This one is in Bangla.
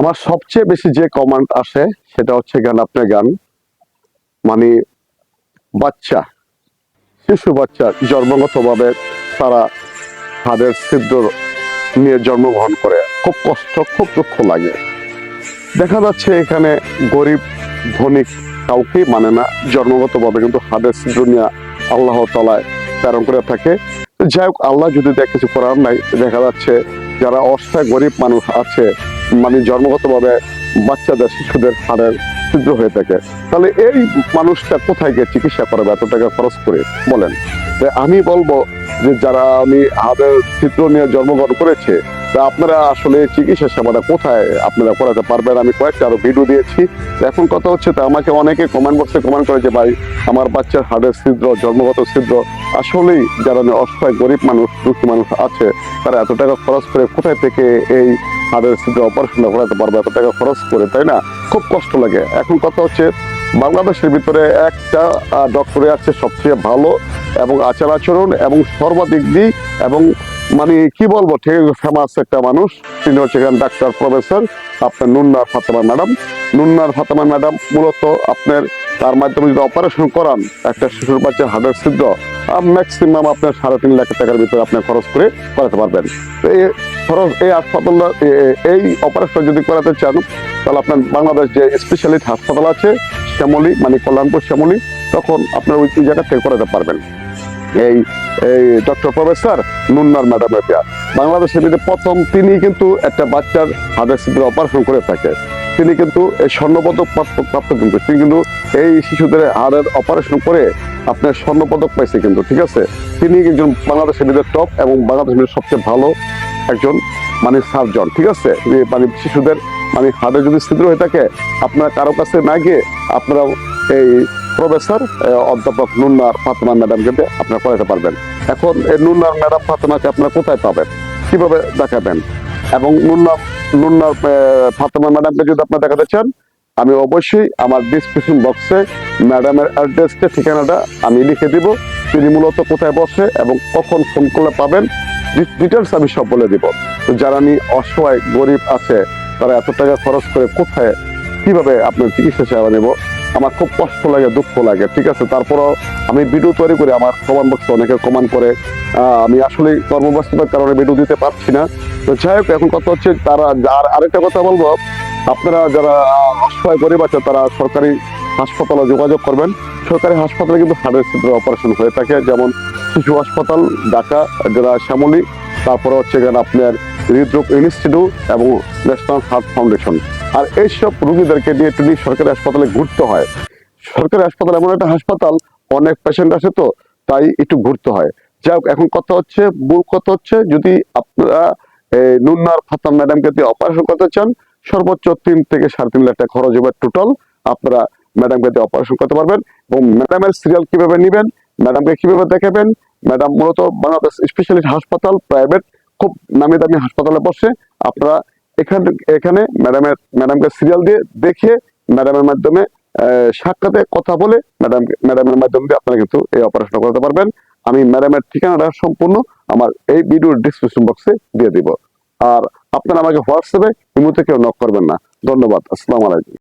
আমার সবচেয়ে বেশি যে কমান্ড আসে, সেটা হচ্ছে গান আপনার গান। মানে বাচ্চা, শিশু বাচ্চা জন্মগতভাবে তারা তাদের ছিদ্র নিয়ে জন্মগ্রহণ করে। খুব কষ্ট, খুব দুঃখ লাগে। দেখা যাচ্ছে এখানে গরিব ধনিক কাউকেই মানে না, জন্মগতভাবে কিন্তু হাদের ছিদ্র নিয়ে আল্লাহ তালায় প্রেরণ করে থাকে। যাই হোক, আল্লাহ যদি দেখ কিছু করার নাই, দেখা যাচ্ছে যারা অসহায় গরিব মানুষ আছে মানে জন্মগতভাবে বাচ্চাদের, শিশুদের হাড়ের ছিদ্র হয়ে থাকে। তাহলে এই মানুষটা কোথায় গিয়ে চিকিৎসা করাবে? এত টাকা খরচ করে বলেন। আমি বলব যে যারা আমি হাড়ের ছিদ্র নিয়ে জন্মগ্রহণ করেছে, তা আপনারা আসলে চিকিৎসা সেবাটা কোথায় আপনারা করাতে পারবেন? আমি কয়েকটা আরও ভিডিও দিয়েছি। এখন কথা হচ্ছে, তো আমাকে অনেকে কমেন্ট বক্সে কমেন্ট করে যে, ভাই, আমার বাচ্চার হাড়ের ছিদ্র, জন্মগত ছিদ্র, আসলেই যারা অসহায়, গরিব মানুষ, দুঃখী মানুষ আছে, তারা এত টাকা খরচ করে কোথায় থেকে এই হাড়ের ছিদ্র অপারেশন করাতে পারবে, এত টাকা খরচ করে, তাই না? খুব কষ্ট লাগে। এখন কথা হচ্ছে, বাংলাদেশের ভিতরে একটা ডক্টরে আছে সবচেয়ে ভালো এবং আচার আচরণ এবং সর্বাধিক দিক এবং মানে কি বলব, ঠিক ফেমাস একটা মানুষ। তিনি হচ্ছে ডাক্তার, প্রফেসর, আপনার নুন্নার ফাতেমা ম্যাডাম। নুন্নার ফাতেমা ম্যাডাম মূলত আপনার তার মাধ্যমে যদি অপারেশন করান, একটা শিশুর বাচ্চার হার্টের ছিদ্র ম্যাক্সিমাম আপনার সাড়ে তিন লাখ টাকার ভিতরে আপনি খরচ করে করাতে পারবেন। এই খরচ, এই হাসপাতাল এই অপারেশন যদি করাতে চান, তাহলে আপনার বাংলাদেশ যে স্পেশালিস্ট হাসপাতাল আছে, শ্যামলী মানে কল্যাণপুর শ্যামলী, তখন আপনার ওই জায়গা থেকে করাতে পারবেন। এই এই ডক্টর প্রফেসর নুন্নার ম্যাডামের পেয়ার। বাংলাদেশের ভিতরে প্রথম তিনি কিন্তু একটা বাচ্চার হার্টের ছিদ্র অপারেশন করে থাকে, তিনি কিন্তু এই স্বর্ণপদক প্রাপ্ত কিন্তু তিনি কিন্তু এই শিশুদের হাড়ের অপারেশন করে আপনার স্বর্ণপদক পাইছে কিন্তু, ঠিক আছে? তিনি একজন বাংলাদেশের ভিতরে টপ এবং বাংলাদেশের সবচেয়ে ভালো একজন মানে সার্জন ঠিক আছে? মানে শিশুদের মানে হাড়ে যদি ছিদ্র হয়ে থাকে, আপনারা কারও কাছে না গিয়ে আপনারা এই প্রফেসর অধ্যাপক নুন্নার ফাতেমা ম্যাডামকে আপনারা করাতে পারবেন। এখন এই নুন্নার ম্যাডাম ফাতেমাকে আপনারা কোথায় পাবেন? কীভাবে দেখাবেন? এবং নুন্নার নুন্নার ফাতেমা ম্যাডামকে যদি আপনারা দেখাতে চান আমি অবশ্যই আমার ডিসক্রিপশন বক্সে ম্যাডামের অ্যাড্রেসটা ঠিকানাটা আমি লিখে দিব। তিনি মূলত কোথায় বসে এবং কখন ফোন করলে পাবেন ডিটেলস আমি সব বলে দিব। তো যারা আমি অসহায়, গরিব আছে, তারা এত টাকা খরচ করে কোথায়, কীভাবে আপনার চিকিৎসা সেবা নেব? আমার খুব কষ্ট লাগে, দুঃখ লাগে, ঠিক আছে? তারপরও আমি ভিডিও তৈরি করে আমার কমান বক্সে অনেকে কমান করে আমি আসলে কর্মব্যস্ততার কারণে ভিডিও দিতে পারছি না। তো যাই হোক, এখন কথা হচ্ছে তারা আর আরেকটা কথা বলব আপনারা যারা অসহায় গরিব আছে তারা সরকারি হাসপাতালে যোগাযোগ করবেন। সরকারি হাসপাতালে কিন্তু হাড়ের ছিদ্র অপারেশন হয়ে থাকে। যেমন শিশু হাসপাতাল, ঢাকা যারা শ্যামলী, তারপরে হচ্ছে এখানে আপনার হৃদরোগ ইনস্টিটিউট এবং ন্যাশনাল হার্ট ফাউন্ডেশন আর এইসব রোগীদেরকে নিয়ে একটু সরকারি হাসপাতালে ঘুরতে হয়। সরকারি হাসপাতাল এমন একটা হাসপাতাল, অনেক পেশেন্ট আছে তো, তাই একটু ঘুরতে হয়। যাই হোক, এখন কথা হচ্ছে, মূল কথা হচ্ছে যদি আপনারা নুন্নার ফাতাম ম্যাডামকে দিয়ে অপারেশন করতে চান সর্বোচ্চ তিন থেকে সাড়ে তিন লাখ টাকা খরচ হবে টোটাল আপনারা ম্যাডামকে দিয়ে অপারেশন করতে পারবেন এবং ম্যাডামের সিরিয়াল কীভাবে নেবেন ম্যাডামকে কীভাবে দেখাবেন ম্যাডাম মূলত বাংলাদেশ স্পেশালিস্ট হাসপাতাল প্রাইভেট খুব নামি দামি হাসপাতালে বসে আপনারা এখানে এখানে ম্যাডামের ম্যাডামকে সিরিয়াল দিয়ে দেখে ম্যাডামের মাধ্যমে সাক্ষাতে কথা বলে ম্যাডাম ম্যাডামের মাধ্যমে দিয়ে আপনারা কিন্তু এই অপারেশন করতে পারবেন। আমি ম্যাডামের ঠিকানাটা সম্পূর্ণ আমার এই ভিডিওর ডিসক্রিপশন বক্সে দিয়ে দিব। আর আপনারা আমাকে হোয়াটসঅ্যাপে ইমোতে কেউ নক করবেন না। ধন্যবাদ। আসসালামু আলাইকুম।